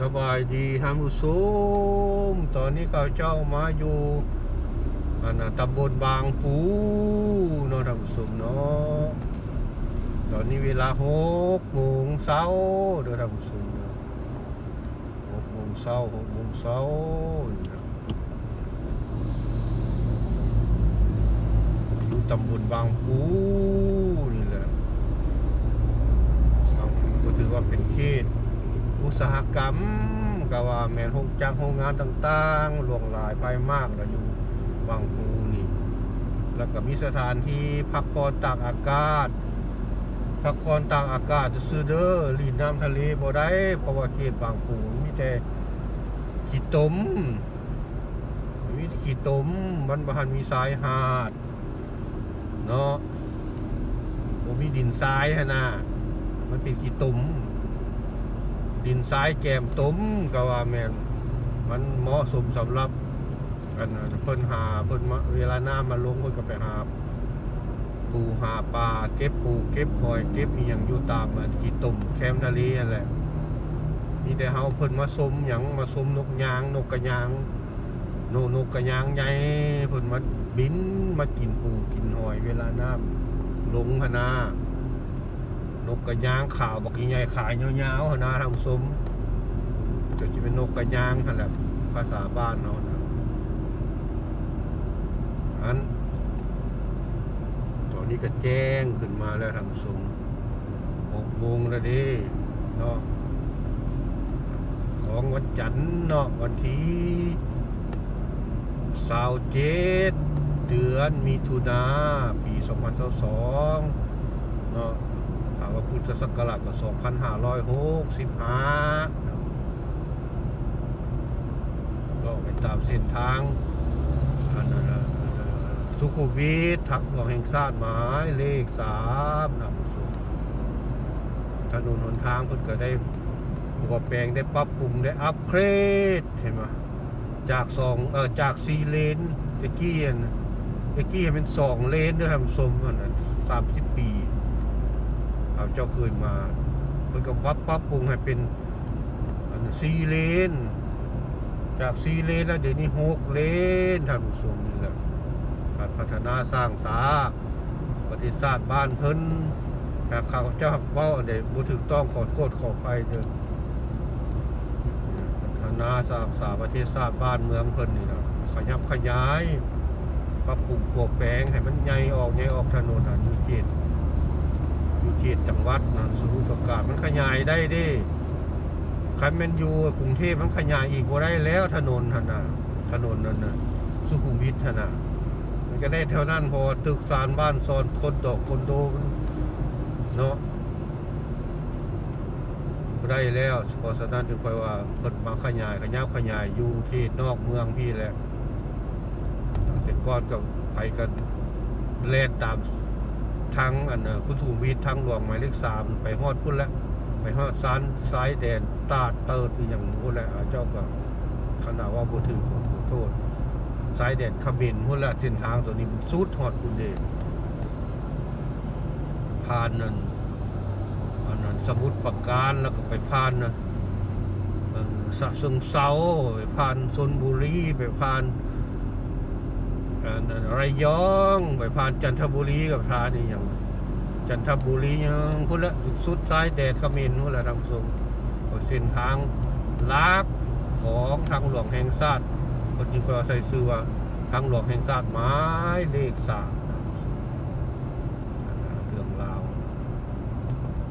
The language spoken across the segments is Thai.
สบายดีท่านผู้ชมตอนนี้ข้าเจ้ามาอยู่อันน่ะตำบลบางปูเนาะท่านผู้ชมเนาะตอนนี้เวลาหกโมงเช้าเด้อท่านผู้ชมเนาะหกโมงเช้าหกโมงเช้าอยู่ตำบลบางปูนี่แหละบางปูก็ถือว่าเป็นเขต อุตสาหกรรมก็ว่าแมนโรงจักรโรงงานต่างๆหลวงหลายไปมากแล้วอยู่บางปูนี่ แล้วก็มีสถานที่พักผ่อนตากอากาศ พักผ่อนตากอากาศซื้อเด้อลีนน้ำทะเลบ่ได้เพราะว่าเขตบางปูมีแต่ขี้ตมมีขี้ตมมันบ่ทันมีทรายหาดเนาะบ่มีดินทรายหนน่ะมันเป็นขี้ตม ดินทรายแกมต้มก็ว่าแม่นมันเหมาะสมสำหรับอันนะเพิ่นหาเพิ่นเวลาหน้ามาลงเพิ่นก็ไปหาปูหาปลาเก็บปูเก็บหอยเก็บอีหยังอยู่ตามอันกี่ต้มแคมทะเลนั่นแหละมีแต่เฮาเพิ่นมาสมหยังมาสมนกยางนกกระยางนกนกกระยางใหญ่เพิ่นมาบินมากินปูกินหอยเวลาน้ำลงหนนา นกกระยางขาวบักใหญ่ขายยาวๆหนนะทางสมก็จะเป็นนกกระยางนั่นแหละภาษาบ้านเรานะอันตอนนี้ก็แจ้งขึ้นมาแล้วทางสมหกโมงแล้วดิเนาะของวันจันทร์เนาะวันที่สาวเจ็ดเดือนมิถุนาปี2022เนาะถาม ว่าพุทธศักราชก็2565ก็ไปตามเส้นทางอันนั้นสุขุมวิททักหลวงแห่งชาติหมายเลขสามนำถนนหนทางเพิ่นก็ได้ปรับแปลงได้ปรับปรุงได้อัปเกรดเห็นไหมจากสองเออจากสี่เลนตะกี้อันตะกี้เป็นสองเลนด้อท่านผู้ชมอันนั้นสามสิบปี เอาเจ้าคืนมาเพิ่นก็ปรับปรับปรุงให้เป็นอันซีเลน จากซีเลนแล้วเดี๋ยวนี้หกเลนท่านผู้ชมนี่แหละการพัฒนาสร้างสาประติศาสตร์บ้านเพิ่นถ้าข้าวเจ้าเว้าอันใดบ่ถูกต้องขอโทษขออภัยเด้อพัฒนาสร้างสาประเทศชาติบ้านเมืองเพิ่นนี่นะขยับขยายปรับปรุงปลวกแปลงให้มันใหญ่ออกใหญ่ออกถนนอะอยู่เขต อยู่เขตจังหวัดนะสมุทรปราการมันขยายได้ดิคันแมนยูกรุงเทพมันขยายอีกบ่ได้แล้วถนนธนน่ะถนนนั่นน่ะสุขุมวิทธนน่ะมันก็ได้เท่านั้นพอตึกสารบ้านซอนคนดอกคนโดนเนาะได้แล้วเพราะฉะนั้นจึงค่อยว่าเพิ่นมาขยายขยับขยายอยู่เขตนอกเมืองพี่แหละแต่ก่อนก็ไปกันแล่นตาม ทั้งอันคุณสูวิทย์ทั้งหลวงหมายเลขสามไปฮอดพุ่นแล้วไปฮอดซานซ้ายแดนตาเติดอีกอย่างพุ่นแล้วเจ้าก็ขนาดว่าบ่ถือขอโทษซ้ายแดนขมินพุ่นแล้วเส้นทางตัวนี้มันสุดฮอดพุ่นเดชผ่านนั่นอันนั้นสมุทรปราการแล้วก็ไปผ่านนะสะเชิงเซาไปผ่านชนบุรีไปผ่านนน ระยองไปผ่านจันทบุรีกับพานี่อย่างจันทบุรียังพุทธละสุดซ้ายแดดขมินพุทธละทางสูงเส้นทางลักของทางหลวงแห่งชาติคนที่เขาใส่ซื้อว่าทางหลวงแห่งชาติหมายเลขสามเรื่องราว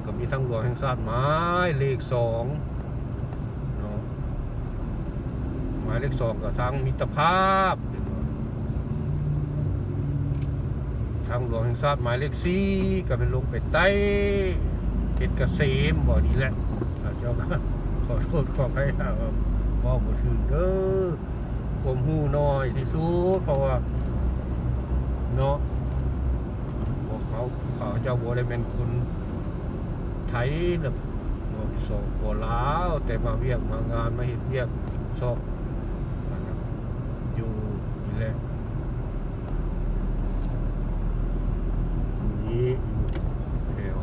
ก็มีทางหลวงแห่งชาติหมายเลขสองเนาะหมายเลขสองกับทางมิตรภาพ ทางหลวงแห่งชาติหมายเลขสี่ก็เป็นลงไปใต้เขตเกษมบ่อนี้แหละอ่าเจ้าก็ขอโทษขอให้ว่าบ่บ่ถึงเด้อผมหูน้อยที่สุดเพราะว่าเนาะพวกเขาเขาเจ้าบ่ได้เป็นคนไทยแบบสองบ่ลาวแต่มาเวียกมางานมาเฮ็ดเวียกชอบอันนั้นอยู่นี่แหละ นี้แถว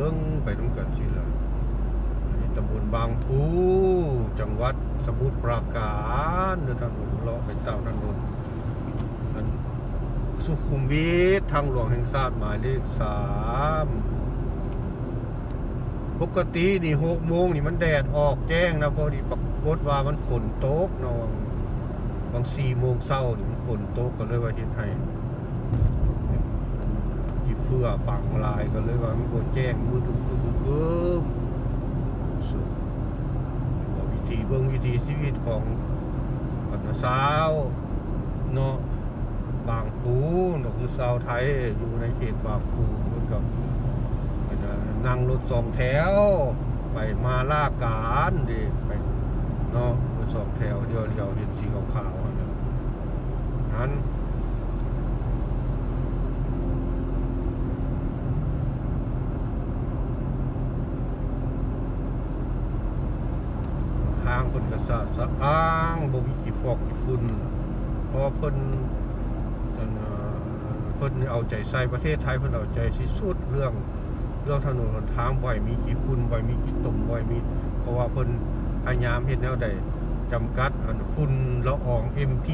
เบิ้งไปน้ำกันสิละอันนี้ตำบลบางปูจังหวัดสมุทรปราการเดินทางหลวงเลาะไปตามถนนอันสุขุมวิททางหลวงแห่งชาติหมายเลขสามปกตินี่หกโมงนี่มันแดดออกแจ้งนะพอดีปรากฏว่ามันฝนตกเนาะบางสี่โมงเช้านี่มันฝนตกก็เลยว่าเห็นให้ที่เพื่อปังลายก็เลยว่ามันก็แจ้งมือถึงคือเพิ่มสุดว่าวิธีเบื้องวิธีชีวิตของปัตสาวเนาะ บางปูนาะคือสาวไทยอยู่ในเขตบางปูเหมือนกับนั่งรถสองแถว ไปมาล่าการดิไปเนาะรถสองแถวเดียวเดียวเห็นสีขาวๆนนั้นนั้นทางเพิ่นก็สะอาดสะอ้างบ่มีขี้ฟอกขี้ฝุ่นพราะเพิ่นอัน เพิ่นเอาใจใส่ประเทศไทยเพิ่นเอาใจที่สุดเรื่องเรื่องถนนหนทางบ่อยมีขี้ฝุ่นบ่อยมีขี้ตุ่มบ่อยมี เพราะว่าเพิ่นพยายามเฮ็ดแนวใดจำกัดอันฝุ่นละออง MP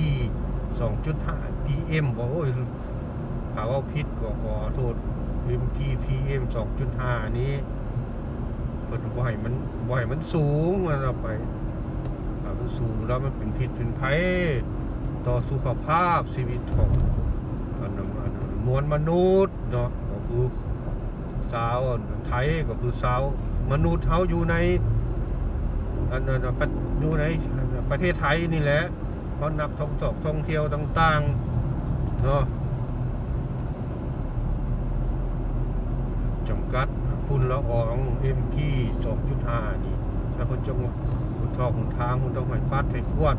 2.5 PM บ่โอ้ยถ้าว่าผิดก็ขอโทษ MP PM 2.5 นี้เปิดบ่อยมันบ่อยมันสูงมันเอาไปอ่ามันสูงแล้วมันเป็นพิษเป็นภัยต่อสุขภาพชีวิตของ อันนั้นอันนั้นมวลมนุษย์เนาะก็คือสาวไทยก็คือสาวมนุษย์เฮาอยู่ในอันนั้นอันประอยู่ในประเทศไทยนี่แหละเพราะนักท่องเที่ยวท่องเที่ยวต่างๆเนาะจำกัดฝุ่นละออง MP 2.5นี่แล้วคนจงคุณทองคุณทางคุณต้องให้ปัดให้ขวด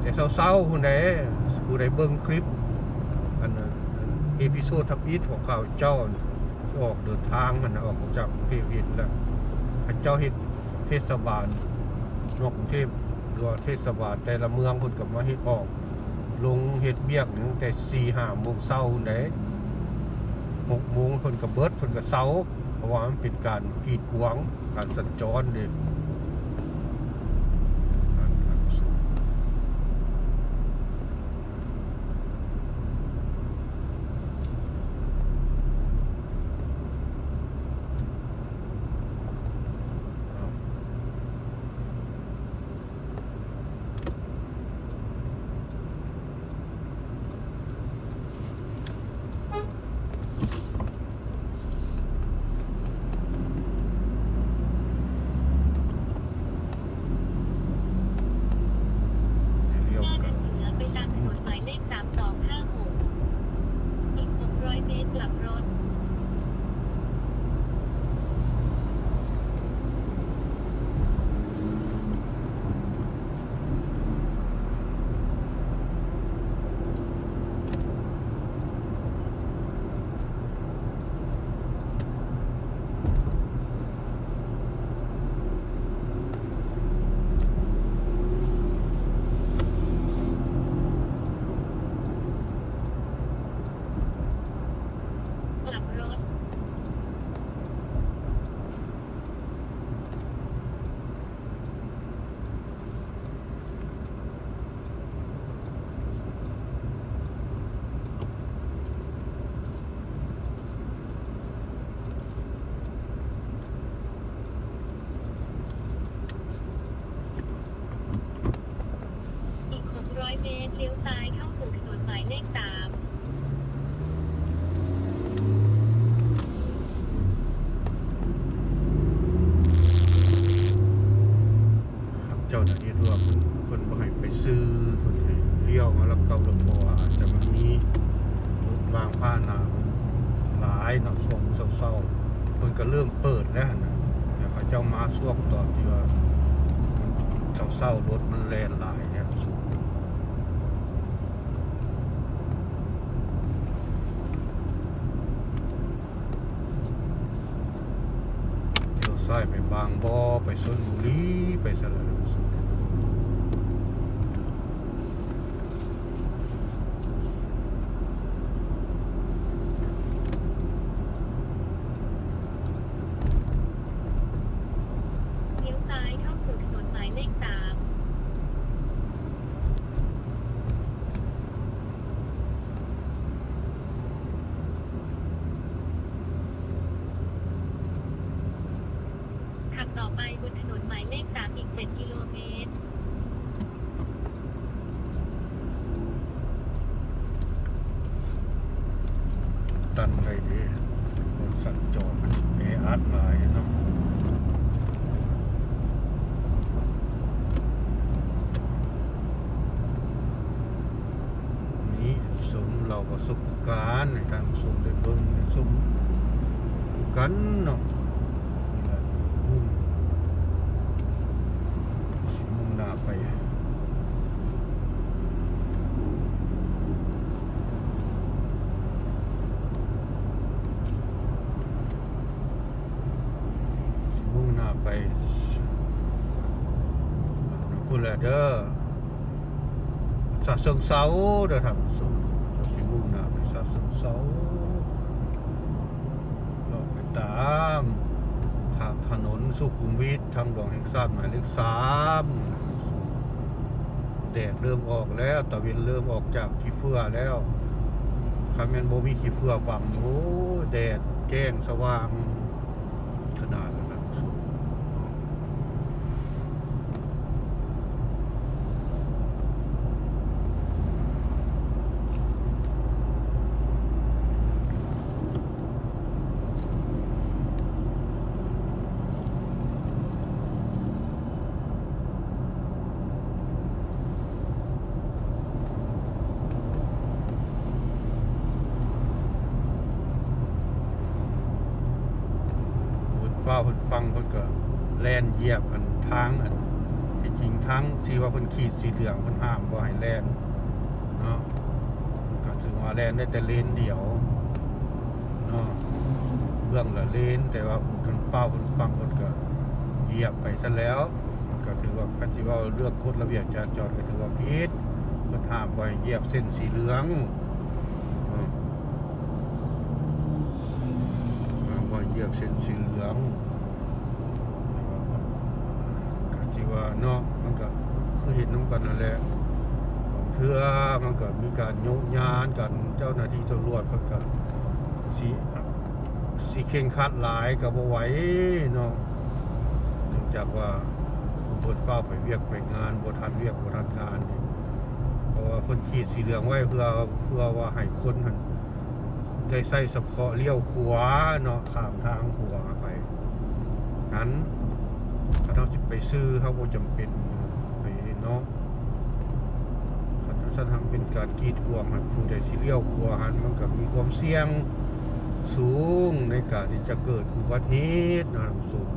แต่เศร้าๆคุณใดผู้ใดเบิ่งคลิป เอพิโซดทับอิทของข่าวเจ้าออกเดินทางมันออกจากกรุงเพเห็นแล้วพระเจ้าเฮ็ดเทศบาลนอกกรุงเทพหรือว่าเทศบาลแต่ละเมืองเพิ่นก็มาเฮ็ดออก ลงเฮ็ดเบียกนี่ตั้งแต่4-5โมงเช้าพุ่นหกโมงเพิ่นก็เบิดเพิ่นก็เซาเพราะว่ามันเป็นการกีดขวางการสัญจรเด้ก ผ้าหนาหลายเนาะช่งเศร้าๆเพิ่นก็เริ่มเปิดแล้วนะแล้วเขาเจ้ามาช่วงตอนที่ว่ามันเศร้ารถมันแลนหลายเนี่ยสูงเลี้ยวซ้ายไปบางบ่อไปชลบุรีไปสระบุรี นได้เดีรถสัญจรมันแออัดหลายเนาะนี่สมเรา ประสบการณ์ในทางสมได้เบิ่งได้สมกันเนาะนี่แหละมุ่งสิมุ่งหน้าไปมุ่งหน้าไปพูดแหละเด้อสะเชิงเซาเด้อครับสุดสิมุ่งหน้าไปสะ เชิงเซาเราไปตามทางถนนสุขุมวิททางหลวงแห่งชาติหมายเลขสามแดดเริ่มออกแล้วตะเวนเริ่มออกจากขี้เฟือแล้วคาเมนโบมีขี้เฟือบังโอ้แดดแจ้งสว่างขนาด คนฟ้าคนฟังคนก็แล่นเหยียบอันทางอันที่จริงทางสีว่าคนขีดสีเหลืองคนห้ามบ่ให้แล่นเนาะก็ถึงว่าแล่นได้แต่เลนเดียวเนาะเบื้องละเลนแต่ว่าคนเฝ้าคนฟังคนก็เหยียบไปซะแล้วก็ถือว่าคันที่ว่าเลือกกฎระเบียบจราจรก็ถือว่าผิดคนห้ามบ่ให้เหยียบเส้นสีเหลืองเนาะ ว่าเหยีย บเส้นสีเหลืองก็ที่ว่าเนาะมันก็คือเห็นน้ำกันนั่นแหละเพื่อมันก็มีการโยกยานกันเจ้าหน้าที่ตำรวจเพิ่นก็สีสีเข่งคัดหลายกับบ่ไหวเนาะเนื่องจากว่าผู้เปิดฟ้าไปเวียกไปงานบ่ทันเวียกบ่ทันงานเพราะว่าเพิ่นขีดสีเหลืองไว้เพื่อเพื่อว่าให้คนมัน ได้ใส่เฉพาะเลี้ยวขวาเนาะข้ามทางขวาไปนั้นถ้าเราจะไปซื้อเขาบ่จำเป็นไปเนาะถ้าถ้าทำเป็นการกีดขวางให้ผู้ใดสิเลี้ยวขวาหันมันก็มีความเสี่ยงสูงในการที่จะเกิดอุบัติเหตุนะสูง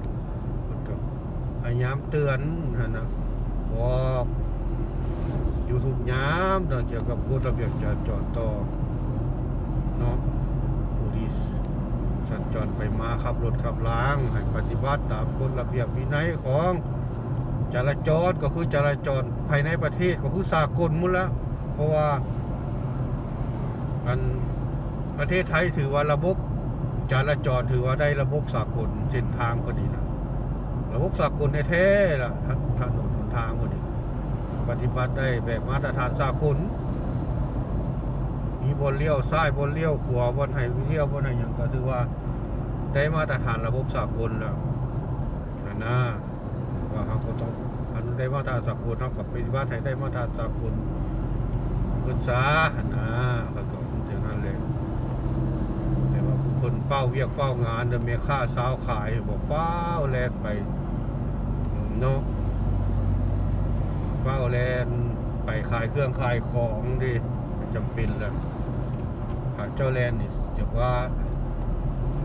มันก็พยายามเตือนนะนะบอกอยู่ทุกยามเนะเกี่ยวกับกฎระเบียบจราจรต่อเนาะ สัญจรไปมาขับรถขับล้าง ให้ปฏิบัติตามกฎระเบียบวินัยของจราจรก็คือจราจรภายในประเทศก็คือสากลมุนละเพราะว่าอันประเทศไทยถือว่าระบบจราจรถือว่าได้ระบบสากลเส้นทางก็ดีนะระบบสากลแท้ๆล่ะถนนหนทางก็ดีปฏิบัติได้แบบมาตรฐานสากลมีบนเลี้ยวซ้ายบนเลี้ยวขวาบนไหเลี้ยวบนไหอย่างก็ถือว่า ได้มาตรฐานระบบสากลแล้วนะนะว่าเขาก็ต้องอันได้มาตรฐานสากลเขากับปฏิบัติให้ได้มาตรฐานสากลเพิ่นซานะเขาก็คืออย่างนั้นเลยแต่ว่าผู้คนเป้าเวียกเฝ้างานเดิมเมียค่าสาวขายบอกเฝ้าแลนไปเนาะเฝ้าแลนไปขายเครื่องขายของดิจำเป็นแหละหาดเจ้าแลนนี่จะว่า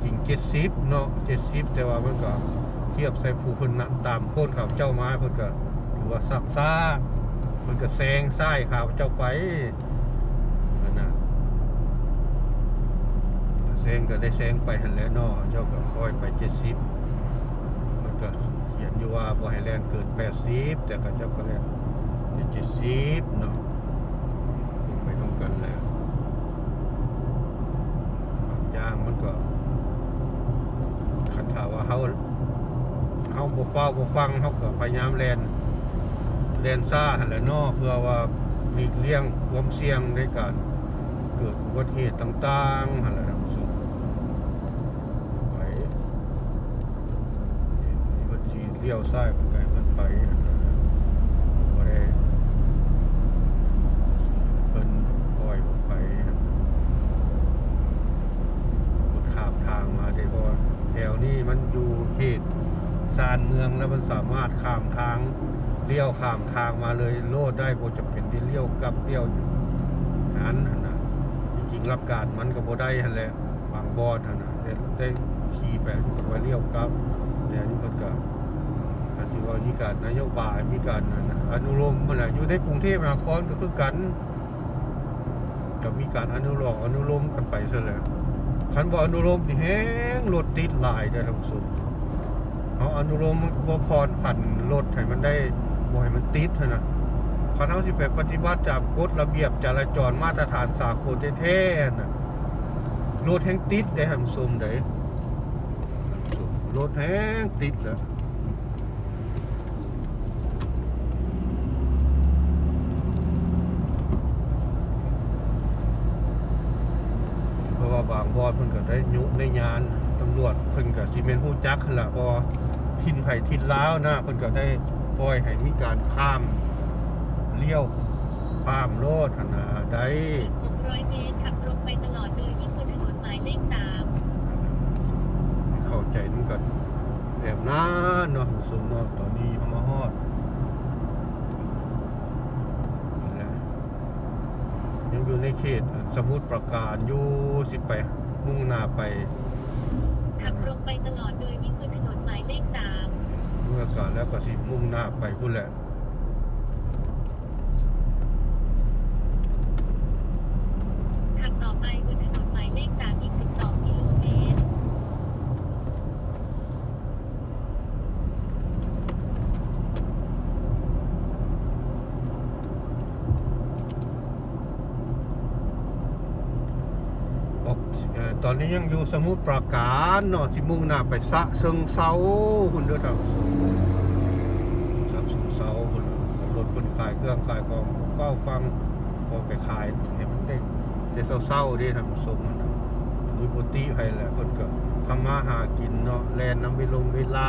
ริงเจ็ดสิบเนาะเจ็ดสิบแต่ว่ามันก็เทียบใส่ผู้คนนะตามโคนข่าวเจ้ามาเพิ่นก็ถือว่าสักซ่ามันก็แซงซ้ายข่าวเจ้าไปนั่นนะแซงก็ได้แซงไปหันแล้วเนาะเจ้าก็ค่อยไปเจ็ดสิบมันก็เขียนอยู่ว่าบ่ให้แลนเกินแปดสิบแต่ก็เจ้าก็แลนเจ็ดสิบเนาะไปตรงกันแล้วบางอย่างมันก็ ว่าเฮาเฮาบ่ฟ้าบ่ฟังเฮาก็พยายามแล่นแล่นซ่าหั่นแหละเนาะเพื่อว่าหลีกเลี่ยงความเสี่ยงในการเกิดอุบัติเหตุต่างๆหั่นแหละครับสุดไปบัญชีเลี้ยวซ้ายไปไก็ให้เพิ่นไปหั่นแหละบ่ได้ เพิ่นปล่อยออกไป เลี้ยวข้ามทางมาเลยโลดได้บ่จะเป็นที่เลี้ยวกลับเลี้ยวหันหันนะจริงๆรับการมันก็บ่ได้หั่นแหละบางบอนหั่นนะได้ได้ขี่ไปก็ว่าเลี้ยวกลับแต่นนี้เพิ่นก็อาจสิว่ามีการนโยบายมีการนั่นอนุโลมเพิ่นน่ะอยู่ในกรุงเทพมหานครก็คือกันก็มีการอนุโลมอนุโลมกันไปซะแล้วคันบ่อนุโลมนี่แฮงรถติดหลายเด้อท่านผู้ชมเอาอนุโลมมันก็บ่พรผันรถให้มันได้ บ่ให้มันติดเท่านั้นคันเฮาสิไปปฏิบัติตามกฎระเบียบจราจรมาตรฐานสากลแท้ๆนะรถแฮงติดได้หั่นซุมได้รถแฮงติดแหล้วเพราะว่าบางบอนเพิ่นก็ได้ยุในงานตำรวจเพิ่นก็สิแม่นฮู้จักล่ะเพราะว่าทินไผ่ทินลาวนะเพิ่นก็ได้ ปล่อยให้มีการข้ามเลี้ยวข้ามโลดหั่นน่ะได้600 เมตรขับตรงไปตลอดโดยวิ่งบนถนนหมายเลขเข้าใจนึงกันแบบนั้นเนาะสมเนาะตอนนี้เขามาฮอดนี่แหละยังอยู่ในเขตสมุทรปราการอยู่สิไปมุ่งหน้าไป3ขับตรงไปตลอดโดยวิ่งบนถนนหมายเลขเมื่อก่อนแล้วก็สิมุ่งหน้าไปพุ่นแหละ 3 ขับต่อไปบนถนนหมายเลข 3 อีก 12 กิโลเมตร ออกเอ่อ ตอนนี้ยังอยู่สมุทรปราการเนาะสิมุ่งหน้าไปสะเชิงเซาคุณเด้อท่านผู้ชมสะเชิงเซาคุณรถคนขายเครื่องขายของเฝ้าฟังพอไปขายให้มันได้ได้เศร้าๆด้ท่านผู้ชมนะมีปกติให้แหละคนก็ทำมาหากินเนาะแลนน้ำไปลงเวลา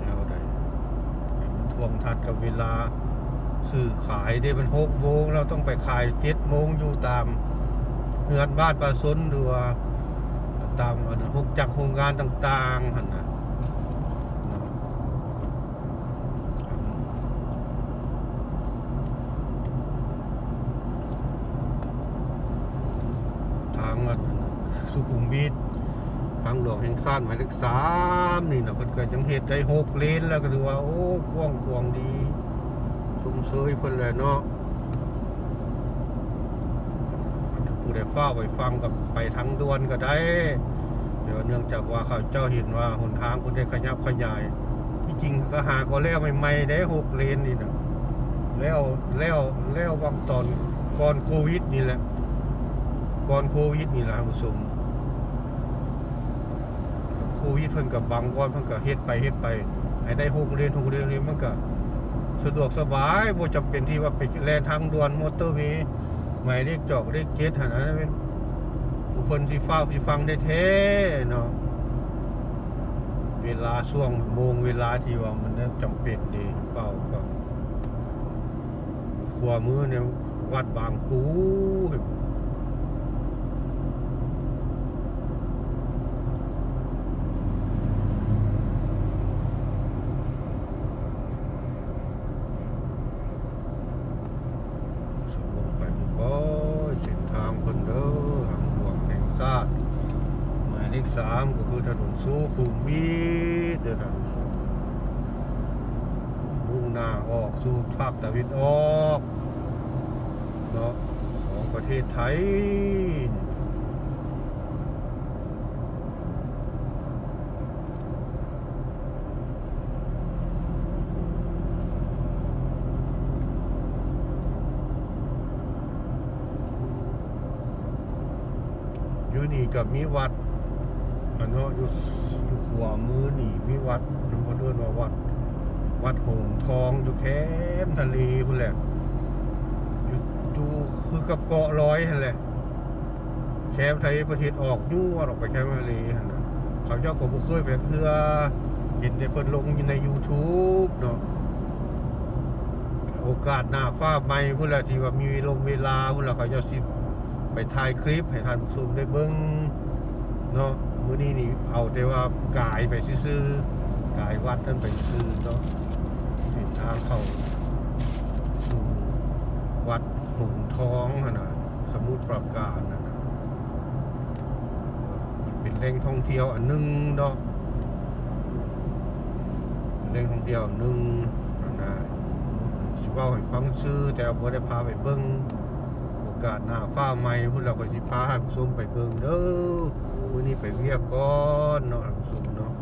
แนวใดให้มันทวงทัดกับเวลาซื้อขายได้มันหกโมงเราต้องไปขายเจ็ดโมงอยู่ตาม เฮือนบ้านปลาซนหรือว่าตามอันนั้นพวกจักโครงงานต่างๆหันนะเนะทางอันสุขุมวิททางหลวงแห่งซ่านหมายเลขสามนี่นะเพิ่นก็ยังเฮ็ดได้หกเลนแล้วก็ถือว่า โอ้กว้างกวางดีชุ่มเซยเพิ่นแหละเนาะ ผู้ใดเฝ้าไปฟังกับไปทางด่วนก็ได้ เดี๋ยวเนื่องจากว่าเขาเจ้าเห็นว่าหนทางคุณได้ขยับขยาย ที่จริงก็หาก็แล้วใหม่ๆได้หกเลนนี่นะแล้วแล้วแล้วบางตอนก่อนโควิดนี่แหละก่อนโควิดนี่แหละท่านผู้ชมโควิดเพิ่นกับบางก่อนเพิ่นก็เฮ็ดไปเฮ็ดไปให้ได้หกเลนหกเลนเลยมันก็สะดวกสบายบ่จำเป็นที่ว่าไปแล่นทางด่วนมอเตอร์เวย์ หมายเลขจอกเลขเกตหันนั้นเป็นผู้คนสิฟ้าที่ฟังได้เท่เนาะเวลาช่วงโมงเวลาที่ว่ามันจำเป็นดีเฝ้าฟังขวามือเนี่ยวัดบางปูสมลงไปบ่อยเส้นทางเพิ่นเด้อทางหลวงแห่งชาติหมายเลข สามก็คือถนนสุขุมวิทเด้อท่านมุ่งหน้าออกสู่ภาคตะวันออกเนาะของประเทศไทยอยู่นี่กับมีวัด นาะอยู่อยู่ขวามือนี่มีวัดหนึ่งคนเดินว่าวัด วัดหงทองอยู่แคมทะเลพุ่นแหละอยู่อยู่คือกับเกาะร้อยหั่นแหละแคมทะเลประเทศออกยั่วออกไปแคมทะเลหั่นนะเขาเจ้าก็บ่เคยไปเพื่อเห็นในเพิ่นลงอยู่ใน YouTube เนาะโอกาสหน้าฟ้าใหม่พุ่นแหละที่ว่ามีลงเวลาพุ่นแหละเขาจ้าสิไปถ่ายคลิปให้ท่านผู้ชมได้เบิ่งเนาะ มื้อนี้นี่เอาแต่ว่ากายไปซื่อกายวัดนั่นไปซื้อเนาะเป็นทางเข้าสู่วัดหงส์ทองนะสมุทรปราการนั่นน่ะมันเป็นแหล่งท่องเที่ยวอันหนึงเนาะเป็นแหล่งท่องเที่ยวนหนึงนั่นน่ะสิเว้าให้ฟังชื่อแต่บ่ได้พาไปเบิ่งโอกาสหน้าฟ้าใหม่พุ่นเราก็สิพาให้ชมไปเบิ่งเด้อ มื้อนี้ไปเรียกก่อนเนาะท่านผู้ชมเนาะ